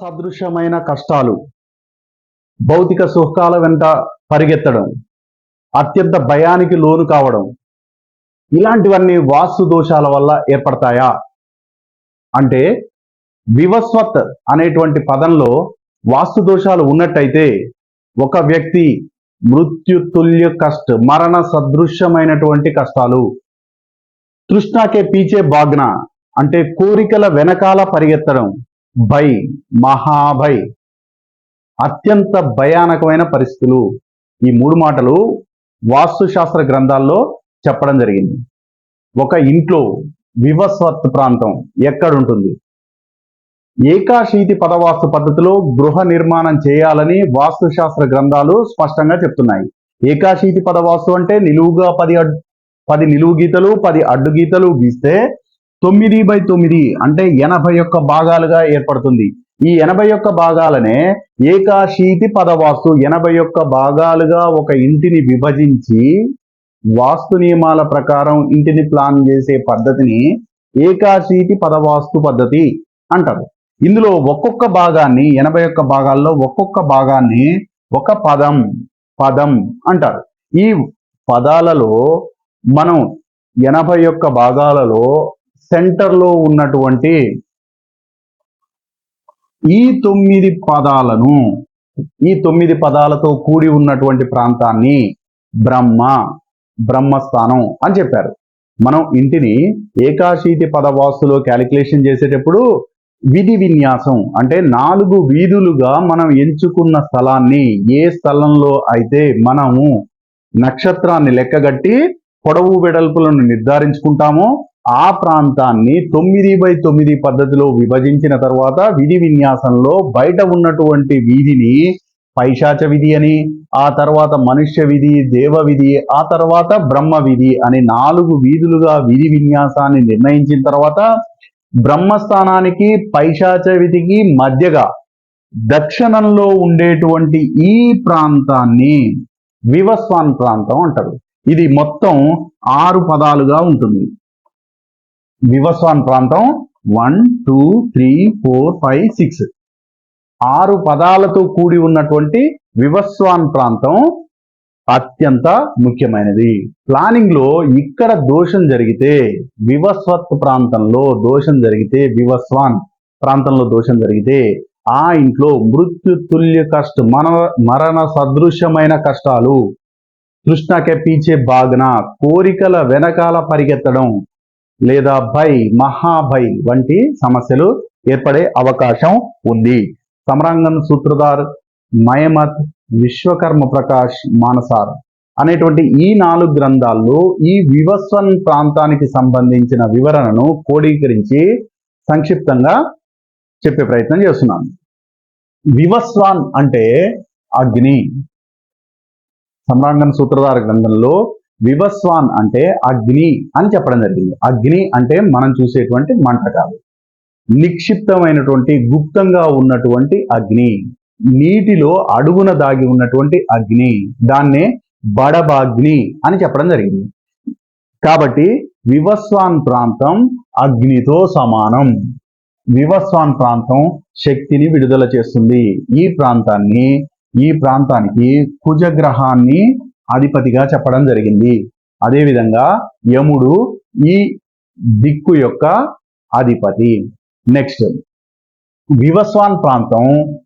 సదృశ్యమైన కష్టాలు భౌతిక సుఖాల వెంట పరిగెత్తడం అత్యంత భయానికి లోను కావడం ఇలాంటివన్నీ వాస్తు దోషాల వల్ల ఏర్పడతాయా? అంటే వివస్వత్ అనేటువంటి పదంలో వాస్తు దోషాలు ఉన్నట్టయితే ఒక వ్యక్తి మృత్యుతుల్య కష్ట మరణ సదృశ్యమైనటువంటి కష్టాలు తృష్ణాకే పీచే బాగ్న అంటే కోరికల వెనకాల పరిగెత్తడం భై మహాభై. అత్యంత భయానకమైన పరిస్థితులు ఈ మూడు మాటలు వాస్తుశాస్త్ర గ్రంథాల్లో చెప్పడం జరిగింది. ఒక ఇంట్లో వివస్వత్ ప్రాంతం ఎక్కడుంటుంది? ఏకాశీతి పదవాస్తు పద్ధతిలో గృహ నిర్మాణం చేయాలని వాస్తుశాస్త్ర గ్రంథాలు స్పష్టంగా చెప్తున్నాయి. ఏకాశీతి పదవాస్తు అంటే నిలువుగా పది అడ్- పది నిలువు గీతలు పది అడ్డు గీతలు గీస్తే తొమ్మిది బై తొమ్మిది అంటే ఎనభై ఒక్క భాగాలుగా ఏర్పడుతుంది. ఈ ఎనభై ఒక్క భాగాలనే ఏకాశీతి పదవాస్తు ఎనభై ఒక్క భాగాలుగా ఒక ఇంటిని విభజించి వాస్తు నియమాల ప్రకారం ఇంటిని ప్లాన్ చేసే పద్ధతిని ఏకాశీతి పదవాస్తు పద్ధతి అంటారు. ఇందులో ఒక్కొక్క భాగాన్ని ఎనభై ఒక్క భాగాల్లో ఒక్కొక్క భాగాన్ని ఒక పదం పదం అంటారు. ఈ పదాలలో మనం ఎనభై ఒక్క భాగాలలో సెంటర్లో ఉన్నటువంటి ఈ తొమ్మిది పదాలను ఈ తొమ్మిది పదాలతో కూడి ఉన్నటువంటి ప్రాంతాన్ని బ్రహ్మ బ్రహ్మస్థానం అని చెప్పారు. మనం ఇంటిని ఏకాశీతి పదవాసులో క్యాలిక్యులేషన్ చేసేటప్పుడు విధి విన్యాసం అంటే నాలుగు వీధులుగా మనం ఎంచుకున్న స్థలాన్ని ఏ స్థలంలో అయితే మనము నక్షత్రాన్ని లెక్కగట్టి పొడవు వెడల్పులను నిర్ధారించుకుంటామో ఆ ప్రాంతాన్ని తొమ్మిది బై తొమ్మిది పద్ధతిలో విభజించిన తర్వాత విధి విన్యాసంలో బయట ఉన్నటువంటి వీధిని పైశాచ విధి అని ఆ తర్వాత మనుష్య విధి దేవ విధి ఆ తర్వాత బ్రహ్మ విధి అని నాలుగు వీధులుగా విధి విన్యాసాన్ని నిర్ణయించిన తర్వాత బ్రహ్మస్థానానికి పైశాచ విధికి మధ్యగా దక్షిణంలో ఉండేటువంటి ఈ ప్రాంతాన్ని వివస్వాన్ ప్రాంతం అంటారు. ఇది మొత్తం ఆరు పదాలుగా ఉంటుంది. వివస్వాన్ ప్రాంతం one two three four five six. ఆరు పదాలతో కూడి ఉన్నటువంటి వివస్వాన్ ప్రాంతం అత్యంత ముఖ్యమైనది. ప్లానింగ్లో ఇక్కడ దోషం జరిగితే వివస్వత్ ప్రాంతంలో దోషం జరిగితే వివస్వాన్ ప్రాంతంలో దోషం జరిగితే ఆ ఇంట్లో మృత్యు తుల్య కష్ట మన మరణ సదృశ్యమైన కష్టాలు కృష్ణకే పీచే బాగ్న కోరికల వెనకాల పరిగెత్తడం లేదా భై మహాభై వంటి సమస్యలు ఏర్పడే అవకాశం ఉంది. సమరాంగన్ సూత్రధార్ మయమత్ విశ్వకర్మ ప్రకాష్ మానసార్ అనేటువంటి ఈ నాలుగు గ్రంథాల్లో ఈ వివస్వన్ ప్రాంతానికి సంబంధించిన వివరణను కోడీకరించి సంక్షిప్తంగా చెప్పే ప్రయత్నం చేస్తున్నాను. వివస్వాన్ అంటే అగ్ని. సమ్రాంగన్ సూత్రధార గ్రంథంలో వివస్వాన్ అంటే అగ్ని అని చెప్పడం జరిగింది. అగ్ని అంటే మనం చూసేటువంటి మంట కాదు నిక్షిప్తమైనటువంటి గుప్తంగా ఉన్నటువంటి అగ్ని నీటిలో అడుగున దాగి ఉన్నటువంటి అగ్ని దాన్నే బడబాగ్ని అని చెప్పడం జరిగింది. కాబట్టి వివస్వాన్ ప్రాంతం అగ్నితో సమానం. వివస్వాన్ ప్రాంతం శక్తిని విడుదల చేస్తుంది. ఈ ప్రాంతాన్ని ఈ ప్రాంతానికి కుజగ్రహాన్ని అధిపతిగా చెప్పడం జరిగింది. అదేవిధంగా యముడు ఈ దిక్కు యొక్క అధిపతి. నెక్స్ట్ వివస్వాన్ ప్రాంతం.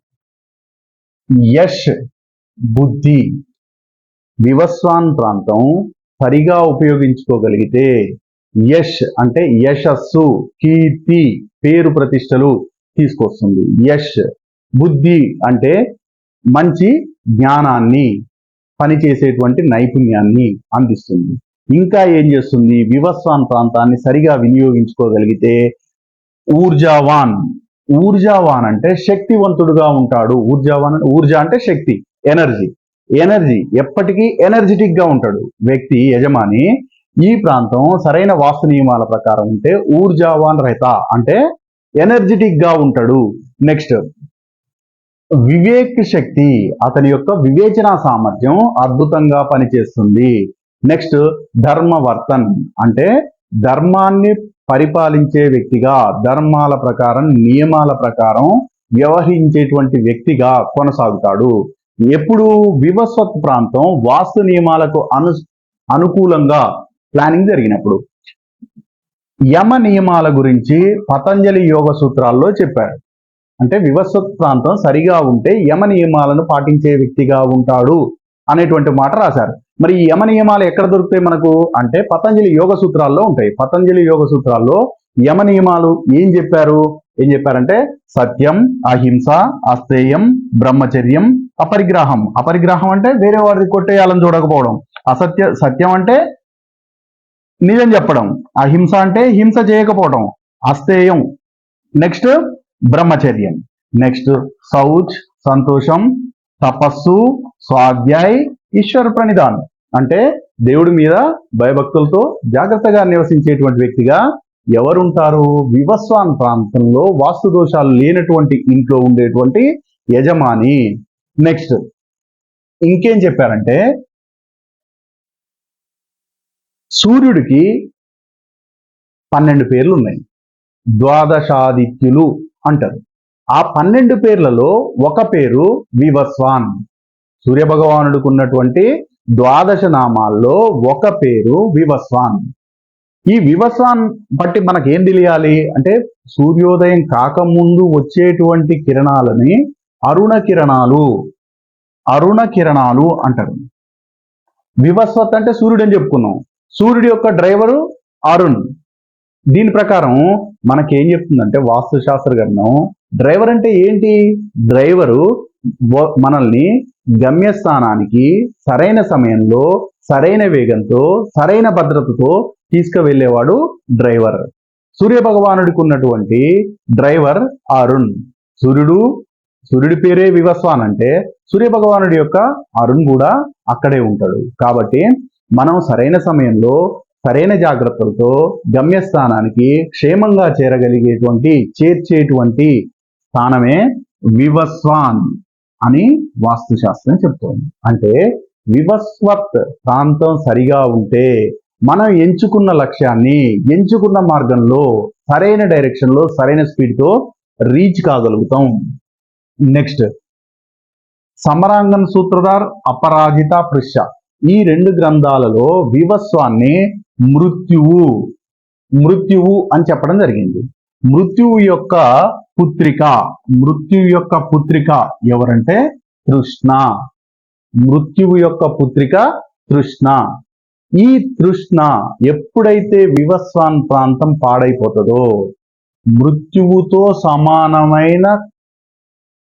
యష్ బుద్ధి. వివస్వాన్ ప్రాంతం సరిగా ఉపయోగించుకోగలిగితే యష్ అంటే యశస్సు కీర్తి పేరు ప్రతిష్టలు తీసుకొస్తుంది. యష్ బుద్ధి అంటే మంచి జ్ఞానాన్ని. పనిచేసేటువంటి నైపుణ్యాన్ని అందిస్తుంది. ఇంకా ఏం చేస్తుంది? వివస్వాన్ ప్రాంతాన్ని సరిగా వినియోగించుకోగలిగితే ఊర్జావాన్. ఊర్జావాన్ అంటే శక్తివంతుడుగా ఉంటాడు. ఊర్జావాన్ ఊర్జా అంటే శక్తి ఎనర్జీ. ఎనర్జీ ఎప్పటికీ ఎనర్జెటిక్గా ఉంటాడు. వ్యక్తి యజమాని ఈ ప్రాంతం సరైన వాస్తు నియమాల ప్రకారం ఉంటే ఊర్జావాన్ రహిత అంటే ఎనర్జెటిక్గా ఉంటాడు. నెక్స్ట్ వివేక్ శక్తి అతని యొక్క వివేచన సామర్థ్యం అద్భుతంగా పనిచేస్తుంది. నెక్స్ట్ ధర్మవర్తన్. అంటే ధర్మాన్ని పరిపాలించే వ్యక్తిగా ధర్మాల ప్రకారం నియమాల ప్రకారం వ్యవహరించేటువంటి వ్యక్తిగా కొనసాగుతాడు. ఎప్పుడు వివస్వత్ ప్రాంతం వాస్తు నియమాలకు అను అనుకూలంగా ప్లానింగ్ జరిగినప్పుడు. యమ నియమాల గురించి పతంజలి యోగ సూత్రాల్లో చెప్పారు. అంటే వివస్వత్ ప్రాంతం సరిగా ఉంటే యమ నియమాలను పాటించే వ్యక్తిగా ఉంటాడు అనేటువంటి మాట రాశారు. మరి ఈ యమ నియమాలు ఎక్కడ దొరుకుతాయి మనకు? అంటే పతంజలి యోగ సూత్రాల్లో ఉంటాయి. పతంజలి యోగ సూత్రాల్లో యమ నియమాలు ఏం చెప్పారు? ఏం చెప్పారంటే సత్యం అహింస అస్థేయం బ్రహ్మచర్యం అపరిగ్రహం. అపరిగ్రహం అంటే వేరే వారిని కొట్టేయాలని చూడకపోవడం. అసత్య సత్యం అంటే నిజం చెప్పడం. అహింస అంటే హింస చేయకపోవడం. అస్థేయం. నెక్స్ట్ బ్రహ్మచర్యం. నెక్స్ట్ సౌచ్ సంతోషం తపస్సు స్వాధ్యాయ్ ఈశ్వర ప్రణిధానం. అంటే దేవుడి మీద భయభక్తులతో జాగ్రత్తగా నివసించేటువంటి వ్యక్తిగా ఎవరుంటారు? వివస్వాన్ ప్రాంతంలో వాస్తు దోషాలు లేనటువంటి ఇంట్లో ఉండేటువంటి యజమాని. నెక్స్ట్ ఇంకేం చెప్పారంటే సూర్యుడికి పన్నెండు పేర్లు ఉన్నాయి ద్వాదశాదిత్యులు. అంటారు. ఆ పన్నెండు పేర్లలో ఒక పేరు వివస్వాన్. సూర్యభగవానుడికి ఉన్నటువంటి ద్వాదశ నామాల్లో ఒక పేరు వివస్వాన్. ఈ వివస్వాన్ బట్టి మనకి ఏం తెలియాలి? అంటే సూర్యోదయం కాకముందు వచ్చేటువంటి కిరణాలని అరుణ కిరణాలు అరుణ కిరణాలు అంటారు. వివస్వత్ అంటే సూర్యుడు అని చెప్పుకున్నాం. సూర్యుడి యొక్క డ్రైవరు అరుణ్. దీని ప్రకారం మనకేం చెప్తుందంటే వాస్తుశాస్త్ర గ్రంథం డ్రైవర్ అంటే ఏంటి? డ్రైవరు మనల్ని గమ్యస్థానానికి సరైన సమయంలో సరైన వేగంతో సరైన భద్రతతో తీసుకువెళ్ళేవాడు డ్రైవర్. సూర్య భగవానుడికి ఉన్నటువంటి డ్రైవర్ అరుణ్. సూర్యుడు సూర్యుడి పేరే వివస్వాన్ అంటే సూర్య భగవానుడి యొక్క అరుణ్ కూడా అక్కడే ఉంటాడు. కాబట్టి మనం సరైన సమయంలో సరైన జాగ్రత్తలతో గమ్యస్థానానికి క్షేమంగా చేరగలిగేటువంటి చేర్చేటువంటి స్థానమే వివస్వాన్ అని వాస్తుశాస్త్రం చెప్తోంది. అంటే వివస్వత్ ప్రాంతం సరిగా ఉంటే మనం ఎంచుకున్న లక్ష్యాన్ని ఎంచుకున్న మార్గంలో సరైన డైరెక్షన్లో సరైన స్పీడ్తో రీచ్ కాగలుగుతాం. నెక్స్ట్. సమరాంగన్ సూత్రధార్ అపరాజిత పృష ఈ రెండు గ్రంథాలలో వివస్వాన్ని మృత్యువు మృత్యువు అని చెప్పడం జరిగింది. మృత్యువు యొక్క పుత్రిక మృత్యువు యొక్క పుత్రిక ఎవరంటే తృష్ణ. మృత్యువు యొక్క పుత్రిక తృష్ణ. ఈ తృష్ణ ఎప్పుడైతే వివస్వాన్ ప్రాంతం పాడైపోతుందో మృత్యువుతో సమానమైన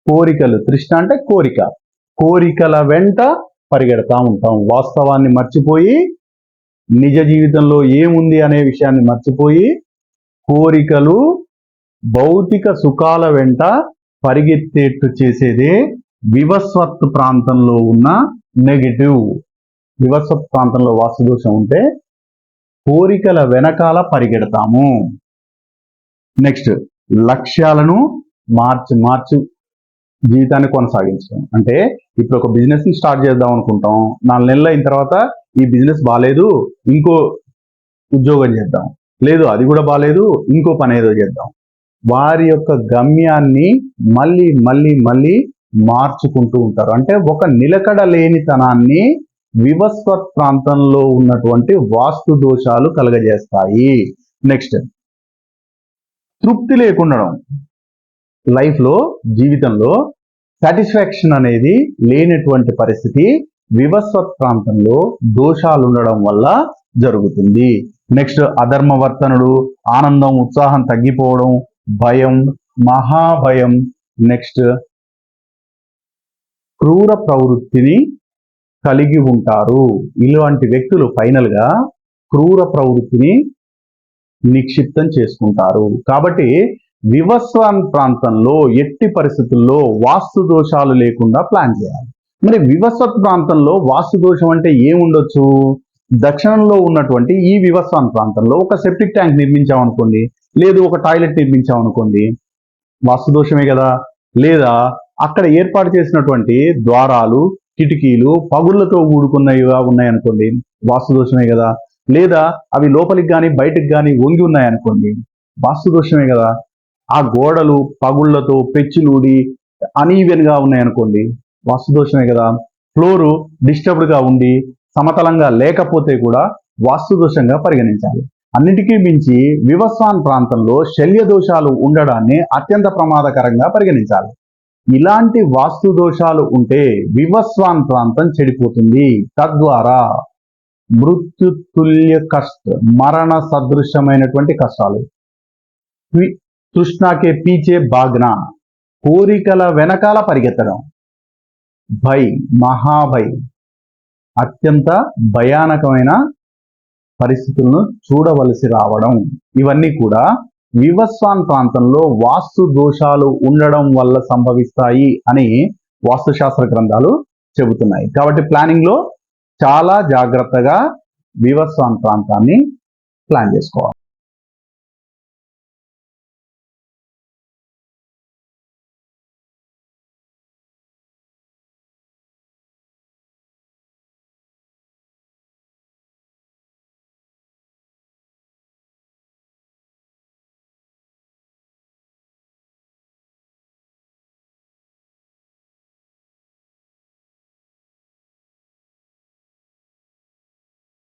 కోరికలు తృష్ణ అంటే కోరిక కోరికల వెంట పరిగెడతా ఉంటాం. వాస్తవాన్ని మర్చిపోయి నిజ జీవితంలో ఏముంది అనే విషయాన్ని మర్చిపోయి కోరికలు భౌతిక సుఖాల వెంట పరిగెత్తేట్టు చేసేదే వివస్వత్ ప్రాంతంలో ఉన్న నెగిటివ్. వివస్వత్ ప్రాంతంలో వాస్తుదోషం ఉంటే కోరికల వెనకాల పరిగెడతాము. నెక్స్ట్ లక్ష్యాలను మార్చి మార్చి జీవితాన్ని కొనసాగించడం. అంటే ఇప్పుడు ఒక బిజినెస్ని స్టార్ట్ చేద్దాం అనుకుంటాం. నాలుగు నెలలు అయిన తర్వాత ఈ బిజినెస్ బాగాలేదు ఇంకో ఉద్యోగం చేద్దాం. లేదు అది కూడా బాగాలేదు ఇంకో పని ఏదో చేద్దాం. వారి యొక్క గమ్యాన్ని మళ్ళీ మళ్ళీ మళ్ళీ మార్చుకుంటూ ఉంటారు. అంటే ఒక నిలకడ లేనితనాన్ని వివస్వ ప్రాంతంలో ఉన్నటువంటి వాస్తు దోషాలు కలగజేస్తాయి. నెక్స్ట్. తృప్తి లేకుండడం. లైఫ్లో జీవితంలో సాటిస్ఫాక్షన్ అనేది లేనటువంటి పరిస్థితి వివస్వత్ ప్రాంతంలో దోషాలు ఉండడం వల్ల జరుగుతుంది. నెక్స్ట్ అధర్మవర్తనుడు ఆనందం ఉత్సాహం తగ్గిపోవడం భయం మహాభయం. నెక్స్ట్ క్రూర ప్రవృత్తిని కలిగి ఉంటారు. ఇలాంటి వ్యక్తులు ఫైనల్గా క్రూర ప్రవృత్తిని నిక్షిప్తం చేసుకుంటారు. కాబట్టి వివస్వాన్ ప్రాంతంలో ఎట్టి పరిస్థితుల్లో వాస్తు దోషాలు లేకుండా ప్లాన్ చేయాలి. మరి వివస్వత్ ప్రాంతంలో వాస్తు దోషం అంటే ఏముండొచ్చు? దక్షిణంలో ఉన్నటువంటి ఈ వివస్వాన్ ప్రాంతంలో ఒక సెప్టిక్ ట్యాంక్ నిర్మించామనుకోండి లేదు ఒక టాయిలెట్ నిర్మించామనుకోండి వాస్తు దోషమే కదా? లేదా అక్కడ ఏర్పాటు చేసినటువంటి ద్వారాలు కిటికీలు పగుళ్ళతో కూడుకున్నవిగా ఉన్నాయనుకోండి వాస్తు దోషమే కదా? లేదా అవి లోపలికి కానీ బయటకు కానీ వంగి ఉన్నాయనుకోండి వాస్తు దోషమే కదా? ఆ గోడలు పగుళ్ళతో పెచ్చులూడి అనీవెన్గా ఉన్నాయనుకోండి వాస్తు దోషమే కదా. ఫ్లోరు డిస్టర్బ్డ్గా ఉండి సమతలంగా లేకపోతే కూడా వాస్తు దోషంగా పరిగణించాలి. అన్నిటికీ మించి వివస్వాన్ ప్రాంతంలో శల్య దోషాలు ఉండడాన్ని అత్యంత ప్రమాదకరంగా పరిగణించాలి. ఇలాంటి వాస్తు దోషాలు ఉంటే వివస్వాన్ ప్రాంతం చెడిపోతుంది. తద్వారా మృత్యుతుల్య కష్ట మరణ సదృశ్యమైనటువంటి కష్టాలు. తృష్ణాకే పీచే బాగ్న. కోరికల వెనకాల పరిగెత్తడం. భై మహాభై అత్యంత భయానకమైన పరిస్థితులను చూడవలసి రావడం. ఇవన్నీ కూడా వివస్వాన్ ప్రాంతంలో వాస్తు దోషాలు ఉండడం వల్ల సంభవిస్తాయి అని వాస్తుశాస్త్ర గ్రంథాలు చెబుతున్నాయి. కాబట్టి ప్లానింగ్లో చాలా జాగ్రత్తగా వివస్వాన్ ప్రాంతాన్ని ప్లాన్ చేసుకోవాలి.